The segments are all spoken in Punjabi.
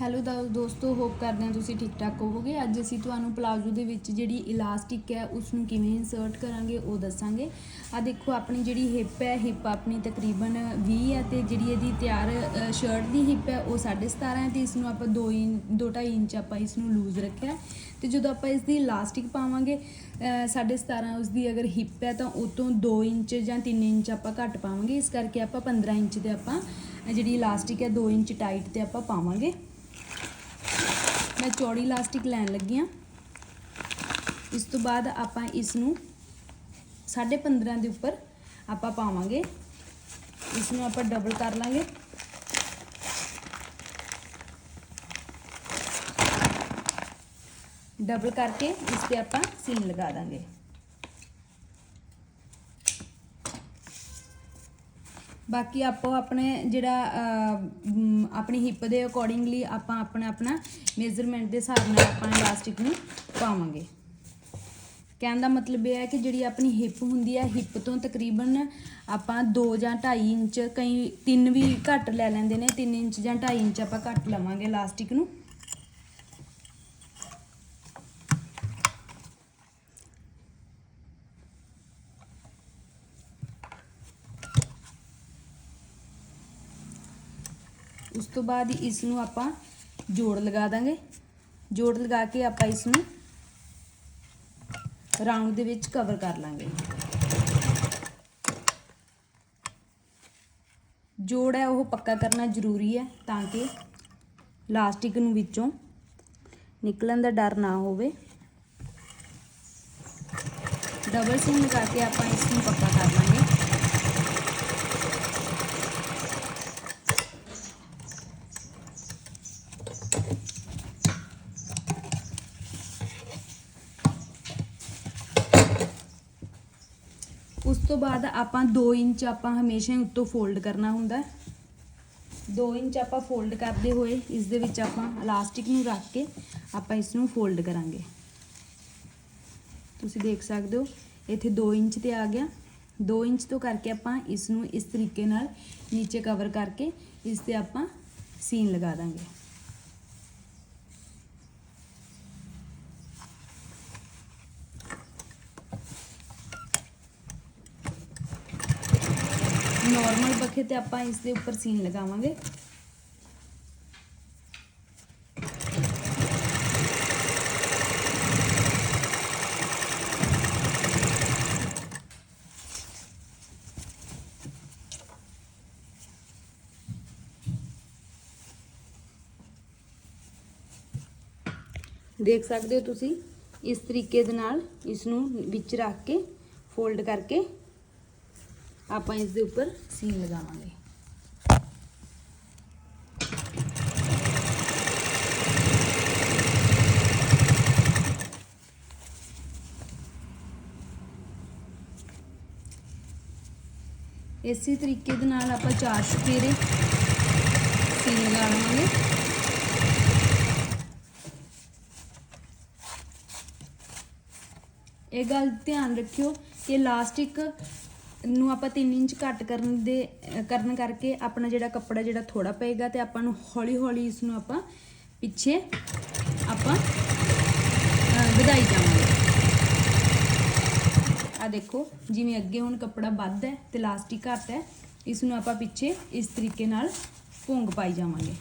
ਹੈਲੋ ਦਾ ਦੋਸਤੋ ਹੋਪ ਕਰਦੇ ਹਾਂ ਤੁਸੀਂ ਠੀਕ ਠਾਕ ਹੋਵੋਗੇ। ਅੱਜ ਅਸੀਂ ਤੁਹਾਨੂੰ ਪਲਾਜ਼ੋ ਦੇ ਵਿੱਚ ਜਿਹੜੀ ਇਲਾਸਟਿਕ ਹੈ ਉਸ ਨੂੰ ਕਿਵੇਂ ਇਨਸਰਟ ਕਰਾਂਗੇ ਉਹ ਦੱਸਾਂਗੇ। ਆ ਦੇਖੋ, ਆਪਣੀ ਜਿਹੜੀ ਹਿੱਪ ਹੈ ਹਿੱਪ ਆਪਣੀ ਤਕਰੀਬਨ 20 ਹੈ ਤੇ ਜਿਹੜੀ ਇਹਦੀ ਤਿਆਰ ਸ਼ਰਟ ਦੀ ਹਿੱਪ ਹੈ, ਉਹ 17.5 ਹੈ ਤੇ ਇਸ ਨੂੰ ਆਪਾਂ 2 ਇੰਚ 2.5 ਇੰਚ ਆਪਾਂ ਇਸ ਨੂੰ ਲੂਜ਼ ਰੱਖਿਆ ਤੇ ਜਦੋਂ ਆਪਾਂ ਇਸ ਦੀ ਇਲਾਸਟਿਕ ਪਾਵਾਂਗੇ, ਅਹ 17.5 ਉਸ ਦੀ ਅਗਰ ਹਿੱਪ ਹੈ ਤਾਂ ਉਹ ਤੋਂ 2 ਇੰਚ ਜਾਂ 3 ਇੰਚ ਆਪਾਂ ਘੱਟ ਪਾਵਾਂਗੇ। ਇਸ ਕਰਕੇ ਆਪਾਂ 15 ਇੰਚ ਤੇ ਆਪਾਂ ਜਿਹੜੀ ਇਲਾਸਟਿਕ ਹੈ 2 ਇੰਚ ਟਾਈਟ ਤੇ ਆਪਾਂ ਪਾਵਾਂਗੇ। ਮੈਂ ਚੌੜੀ ਇਲਾਸਟਿਕ ਲੈਣ ਲੱਗੀ ਹਾਂ। ਇਸ ਤੋਂ ਬਾਅਦ ਆਪਾਂ ਇਸ ਨੂੰ 15.5 ਦੇ ਉੱਪਰ ਆਪਾਂ ਪਾਵਾਂਗੇ। ਇਸ ਨੂੰ ਆਪਾਂ ਡਬਲ ਕਰ ਲਾਂਗੇ। ਡਬਲ ਕਰਕੇ ਇਸ ਤੇ ਆਪਾਂ ਸੀਨ ਲਗਾ ਦਾਂਗੇ। ਬਾਕੀ ਆਪੋ ਆਪਣੇ ਜਿਹੜਾ ਆਪਣੀ ਹਿੱਪ ਦੇ ਅਕੋਰਡਿੰਗਲੀ ਆਪਾਂ ਆਪਣਾ ਆਪਣਾ ਮੇਜ਼ਰਮੈਂਟ ਦੇ ਹਿਸਾਬ ਨਾਲ ਆਪਾਂ ਇਲਾਸਟਿਕ ਨੂੰ ਪਾਵਾਂਗੇ। ਕਹਿਣ ਦਾ ਮਤਲਬ ਇਹ ਹੈ ਕਿ ਜਿਹੜੀ ਆਪਣੀ ਹਿੱਪ ਹੁੰਦੀ ਹੈ, ਹਿੱਪ ਤੋਂ ਤਕਰੀਬਨ ਆਪਾਂ 2 ਜਾਂ 2.5 ਇੰਚ, ਕਈ 3 ਵੀ ਘੱਟ ਲੈ ਲੈਂਦੇ ਨੇ 3 ਇੰਚ ਜਾਂ 2.5 ਇੰਚ ਆਪਾਂ ਘੱਟ ਲਵਾਂਗੇ ਇਲਾਸਟਿਕ ਨੂੰ। ਉਸ ਤੋਂ ਬਾਅਦ ਇਸ ਨੂੰ ਆਪਾਂ ਜੋੜ ਲਗਾ ਦਾਂਗੇ। ਜੋੜ ਲਗਾ ਕੇ ਆਪਾਂ ਇਸ ਨੂੰ ਰਾਉਂਡ ਦੇ ਵਿੱਚ ਕਵਰ ਕਰ ਲਾਂਗੇ। ਜੋੜ ਹੈ, ਉਹ ਪੱਕਾ ਕਰਨਾ ਜ਼ਰੂਰੀ ਹੈ ਤਾਂ ਕਿ ਲਾਸਟਿਕ ਨੂੰ ਵਿੱਚੋਂ ਨਿਕਲਣ ਦਾ ਡਰ ਨਾ ਹੋਵੇ। ਡਬਲ ਸੀਮ ਲਗਾ ਕੇ ਆਪਾਂ ਇਸ ਨੂੰ ਪੱਕਾ ਕਰ ਲਾਂਗੇ ਉਸ ਤੋਂ ਬਾਅਦ ਆਪਾਂ 2 ਇੰਚ ਆਪਾਂ ਹਮੇਸ਼ਾ ਹੀ ਉੱਤੋਂ ਫੋਲਡ ਕਰਨਾ ਹੁੰਦਾ 2 ਇੰਚ ਆਪਾਂ ਫੋਲਡ ਕਰਦੇ ਹੋਏ ਇਸ ਦੇ ਵਿੱਚ ਆਪਾਂ ਇਲਾਸਟਿਕ ਨੂੰ ਰੱਖ ਕੇ ਆਪਾਂ ਇਸ ਨੂੰ ਫੋਲਡ ਕਰਾਂਗੇ। ਤੁਸੀਂ ਦੇਖ ਸਕਦੇ ਹੋ, ਇੱਥੇ 2 ਇੰਚ ਤੇ ਆ ਗਿਆ। 2 ਇੰਚ ਤੋਂ ਕਰਕੇ ਆਪਾਂ ਇਸ ਨੂੰ ਇਸ ਤਰੀਕੇ ਨਾਲ ਨੀਚੇ ਕਵਰ ਕਰਕੇ ਇਸ ਤੇ ਆਪਾਂ ਸੀਨ ਲਗਾ ਦਾਂਗੇ। ਨਾਰਮਲ ਬਖੇ ਤੇ ਆਪਾਂ ਇਸ ਦੇ ਉੱਪਰ ਸੀਨ ਲਗਾਵਾਂਗੇ। ਦੇਖ ਸਕਦੇ ਹੋ ਤੁਸੀਂ, ਇਸ ਤਰੀਕੇ ਦੇ ਨਾਲ ਇਸ ਨੂੰ ਵਿੱਚ ਰੱਖ ਕੇ ਫੋਲਡ ਕਰਕੇ ਆਪਾਂ ਇਸ ਦੇ ਉੱਪਰ ਸੀਨ ਲਗਾਵਾਂਗੇ ਇਸੇ ਤਰੀਕੇ ਦੇ ਨਾਲ ਆਪਾਂ ਚਾਰ ਚੁਫੇਰੇ ਸੀਨ ਲਗਾ ਲਵਾਂਗੇ ਇਹ ਗੱਲ ਧਿਆਨ ਰੱਖਿਓ ਕਿ ਇਲਾਸਟਿਕ ਨੂੰ ਆਪਾਂ 3 ਇੰਚ ਘੱਟ ਕਰਨ ਦੇ, ਅਹ ਕਰਨ ਕਰਕੇ ਆਪਣਾ ਜਿਹੜਾ ਕੱਪੜਾ ਜਿਹੜਾ ਥੋੜਾ ਪਏਗਾ ਤੇ ਆਪਾਂ ਨੂੰ ਹੌਲੀ ਹੌਲੀ ਇਸ ਨੂੰ ਆਪਾਂ ਪਿੱਛੇ ਆਪਾਂ, ਅਹ ਵਧਾਈ ਜਾਵਾਂਗੇ। ਆ ਦੇਖੋ, ਜਿਵੇਂ ਅੱਗੇ ਹੁਣ ਕੱਪੜਾ ਵੱਧ ਹੈ ਤੇ ਇਲਾਸਟਿਕ ਘੱਟ ਹੈ ਇਸ ਨੂੰ ਆਪਾਂ ਪਿੱਛੇ ਇਸ ਤਰੀਕੇ ਨਾਲ ਭੁੰਗ ਪਾਈ ਜਾਵਾਂਗੇ।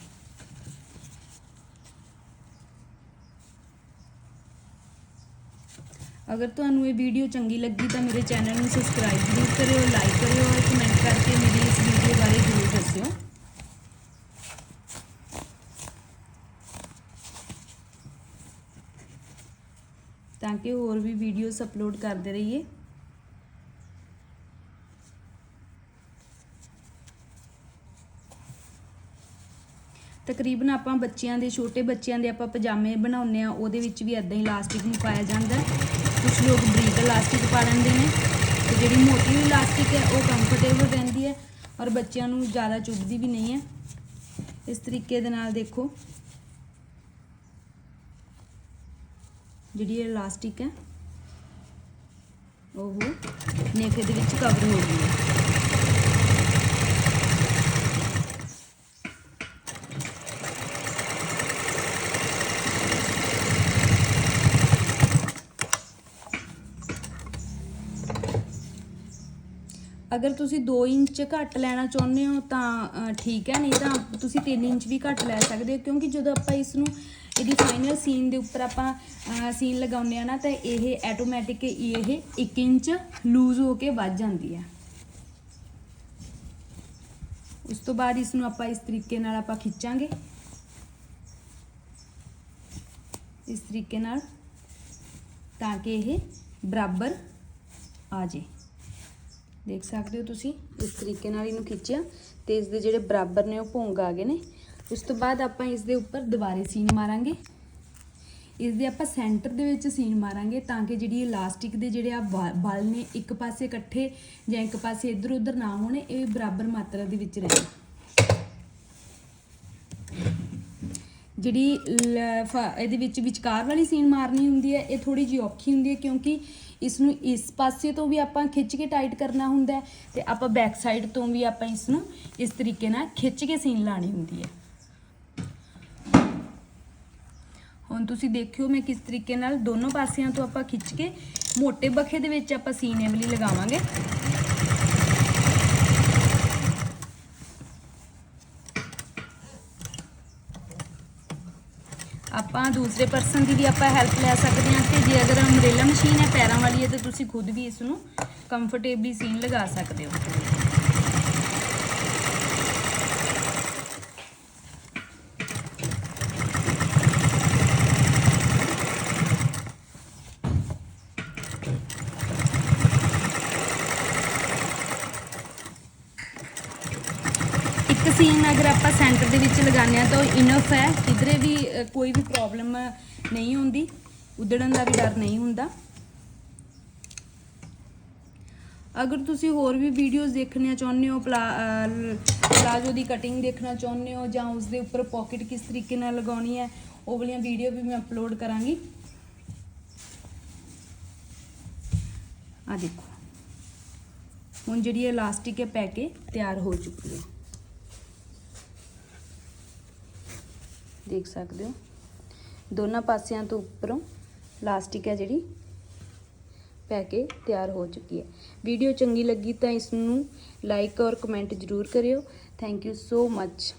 ਅਗਰ ਤੁਹਾਨੂੰ ਇਹ ਵੀਡੀਓ ਚੰਗੀ ਲੱਗੀ ਤਾਂ ਮੇਰੇ ਚੈਨਲ ਨੂੰ ਸਬਸਕ੍ਰਾਈਬ ਜ਼ਰੂਰ ਕਰਿਓ ਲਾਈਕ ਕਰਿਓ ਔਰ ਕਮੈਂਟ ਕਰਕੇ ਮੇਰੀ ਇਸ ਵੀਡੀਓ ਬਾਰੇ ਜ਼ਰੂਰ ਦੱਸਿਓ। ਤਾਂ ਕਿ ਹੋਰ ਵੀ ਵੀਡੀਓਜ਼ ਅਪਲੋਡ ਕਰਦੇ ਰਹੀਏ। ਤਕਰੀਬਨ ਆਪਾਂ ਬੱਚਿਆਂ ਦੇ, ਛੋਟੇ ਬੱਚਿਆਂ ਦੇ ਆਪਾਂ ਪਜਾਮੇ ਬਣਾਉਂਦੇ ਆ ਉਹਦੇ ਵਿੱਚ ਵੀ ਇਦਾਂ ਹੀ ਇਲਾਸਟਿਕ ਨੂੰ ਪਾਇਆ ਜਾਂਦਾ ਕੁਝ ਲੋਕ ਬਰੀਕ ਇਲਾਸਟਿਕ ਪਾ ਲੈਂਦੇ ਨੇ ਤੇ ਜਿਹੜੀ ਮੋਟੀ ਇਲਾਸਟਿਕ ਹੈ, ਉਹ ਕੰਫਰਟੇਬਲ ਰਹਿੰਦੀ ਹੈ ਔਰ ਬੱਚਿਆਂ ਨੂੰ ਜ਼ਿਆਦਾ ਚੁੱਭਦੀ ਵੀ ਨਹੀਂ ਹੈ। ਇਸ ਤਰੀਕੇ ਦੇ ਨਾਲ ਦੇਖੋ, ਜਿਹੜੀ ਇਲਾਸਟਿਕ ਹੈ, ਉਹ ਨੇਕ ਦੇ ਵਿੱਚ ਕਵਰ ਹੋ ਗਈ ਹੈ। ਅਗਰ ਤੁਸੀਂ 2 ਇੰਚ ਘੱਟ ਲੈਣਾ ਚਾਹੁੰਦੇ ਹੋ ਤਾਂ ਅ, ਠੀਕ ਹੈ ਨਹੀਂ ਤਾਂ ਤੁਸੀਂ 3 ਇੰਚ ਵੀ ਘੱਟ ਲੈ ਸਕਦੇ ਹੋ ਕਿਉਂਕਿ ਜਦੋਂ ਆਪਾਂ ਇਸ ਨੂੰ ਇਹਦੀ ਫਾਈਨਲ ਸੀਨ ਦੇ ਉੱਪਰ ਆਪਾਂ ਅ, ਸੀਨ ਲਗਾਉਂਦੇ ਆ ਨਾ ਤਾਂ ਇਹ ਆਟੋਮੈਟਿਕ ਇਹ 1 ਇੰਚ ਲੂਜ਼ ਹੋ ਕੇ ਵੱਧ ਜਾਂਦੀ ਹੈ। ਉਸ ਤੋਂ ਬਾਅਦ ਇਸ ਨੂੰ ਆਪਾਂ ਇਸ ਤਰੀਕੇ ਨਾਲ ਆਪਾਂ ਖਿੱਚਾਂਗੇ। ਇਸ ਤਰੀਕੇ ਨਾਲ ਤਾਂ ਕਿ ਇਹ ਬਰਾਬਰ ਆ ਜੇ ਦੇਖ ਸਕਦੇ ਹੋ ਤੁਸੀਂ, ਇਸ ਤਰੀਕੇ ਨਾਲ ਇਹਨੂੰ ਖਿੱਚਿਆ ਤੇ ਇਸ ਦੇ ਜਿਹੜੇ ਬਰਾਬਰ ਨੇ ਉਹ ਭੋਂਗ ਆ ਗਏ ਨੇ। ਉਸ ਤੋਂ ਬਾਅਦ ਆਪਾਂ ਇਸ ਦੇ ਉੱਪਰ ਦੁਬਾਰੇ ਸੀਨ ਮਾਰਾਂਗੇ। ਇਸ ਦੇ ਆਪਾਂ ਸੈਂਟਰ ਦੇ ਵਿੱਚ ਸੀਨ ਮਾਰਾਂਗੇ ਤਾਂ ਕਿ ਜਿਹੜੀ ਇਲਾਸਟਿਕ ਦੇ ਜਿਹੜੇ ਆ ਵਾ- ਬਲ ਨੇ ਇੱਕ ਪਾਸੇ ਇਕੱਠੇ ਜਾਂ ਇੱਕ ਪਾਸੇ ਇੱਧਰ ਉੱਧਰ ਨਾ ਹੋਣੇ, ਇਹ ਬਰਾਬਰ ਮਾਤਰਾ ਦੇ ਵਿੱਚ ਰਹਿਣ। ਜਿਹੜੀ ਲ- ਫ- ਇਹਦੇ ਵਿੱਚ ਵਿਚਕਾਰ ਵਾਲੀ ਸੀਨ ਮਾਰਨੀ ਹੁੰਦੀ ਹੈ, ਇਹ ਥੋੜੀ ਜਿਹੀ ਔਖੀ ਹੁੰਦੀ ਹੈ ਕਿਉਂਕਿ ਇਸ ਨੂੰ ਇਸ ਪਾਸੇ ਤੋਂ ਵੀ ਆਪਾਂ ਖਿੱਚ ਕੇ ਟਾਈਟ ਕਰਨਾ ਹੁੰਦਾ ਹੈ ਤੇ ਆਪਾਂ ਬੈਕ ਸਾਈਡ ਤੋਂ ਵੀ ਆਪਾਂ ਇਸ ਨੂੰ ਇਸ ਤਰੀਕੇ ਨਾਲ ਖਿੱਚ ਕੇ ਸੀਨ ਲਾਣੀ ਹੁੰਦੀ ਹੈ। ਹੁਣ ਤੁਸੀਂ ਦੇਖਿਓ ਮੈਂ ਕਿਸ ਤਰੀਕੇ ਨਾਲ ਦੋਨੋਂ ਪਾਸਿਆਂ ਤੋਂ ਆਪਾਂ ਖਿੱਚ ਕੇ ਮੋٹے ਬਖੇ ਦੇ ਵਿੱਚ ਆਪਾਂ ਸੀਨ ਇਹ ਵਾਲੀ ਲਗਾਵਾਂਗੇ। ਆਪਾਂ ਦੂਸਰੇ ਪਰਸਨ ਦੀ ਵੀ ਆਪਾਂ ਹੈਲਪ ਲੈ ਸਕਦੇ ਹਾਂ ਤੇ ਜੇ ਅਗਰ ਅੰਬ੍ਰੇਲਾ ਮਸ਼ੀਨ ਹੈ ਪੈਰਾਂ ਵਾਲੀ ਹੈ ਤਾਂ ਤੁਸੀਂ ਖੁਦ ਵੀ ਇਸ ਨੂੰ ਕੰਫਰਟੇਬਲੀ ਸੀਨ ਲਗਾ ਸਕਦੇ ਹੋ। ਇੱਕ ਅਗਰ ਆਪਾਂ ਸੈਂਟਰ ਦੇ ਵਿੱਚ ਲਗਾਉਂਦੇ ਆ ਤਾਂ ਉਹ ਇਨਫ ਹੈ। ਕਿਧਰੇ ਵੀ ਕੋਈ ਵੀ ਪ੍ਰੋਬਲਮ ਨਹੀਂ ਹੁੰਦੀ। ਉਧੜਨ ਦਾ ਵੀ ਡਰ ਨਹੀਂ ਹੁੰਦਾ। ਅਗਰ ਤੁਸੀਂ ਹੋਰ ਵੀ ਵੀਡੀਓਜ਼ ਦੇਖਣੀਆਂ ਚਾਹੁੰਦੇ ਹੋ, ਪਲਾ ਪਲਾਜੋ ਦੀ ਕਟਿੰਗ ਦੇਖਣਾ ਚਾਹੁੰਦੇ ਹੋ ਜਾਂ ਉਸ ਦੇ ਉੱਪਰ ਪਾਕਟ ਕਿਸ ਤਰੀਕੇ ਨਾਲ ਲਗਾਉਣੀ ਹੈ, ਉਹ ਵਾਲੀਆਂ ਵੀਡੀਓ ਵੀ ਮੈਂ ਅਪਲੋਡ ਕਰਾਂਗੀ। ਆ ਦੇਖੋ। ਹੁਣ ਜਿਹੜੀ ਇਲਾਸਟਿਕ ਹੈ, ਪੈ ਕੇ ਤਿਆਰ ਹੋ ਚੁੱਕੀ ਹੈ। ਦੇਖ ਸਕਦੇ ਹੋ। ਦੋਨਾਂ ਪਾਸਿਆਂ ਤੋਂ ਉੱਪਰੋਂ ਪਲਾਸਟਿਕ ਹੈ ਜਿਹੜੀ, ਪੈ ਕੇ ਤਿਆਰ ਹੋ ਚੁੱਕੀ ਹੈ। ਵੀਡੀਓ ਚੰਗੀ ਲੱਗੀ ਤਾਂ ਇਸ ਨੂੰ ਲਾਈਕ ਔਰ ਕਮੈਂਟ ਜ਼ਰੂਰ ਕਰਿਓ। Thank you so much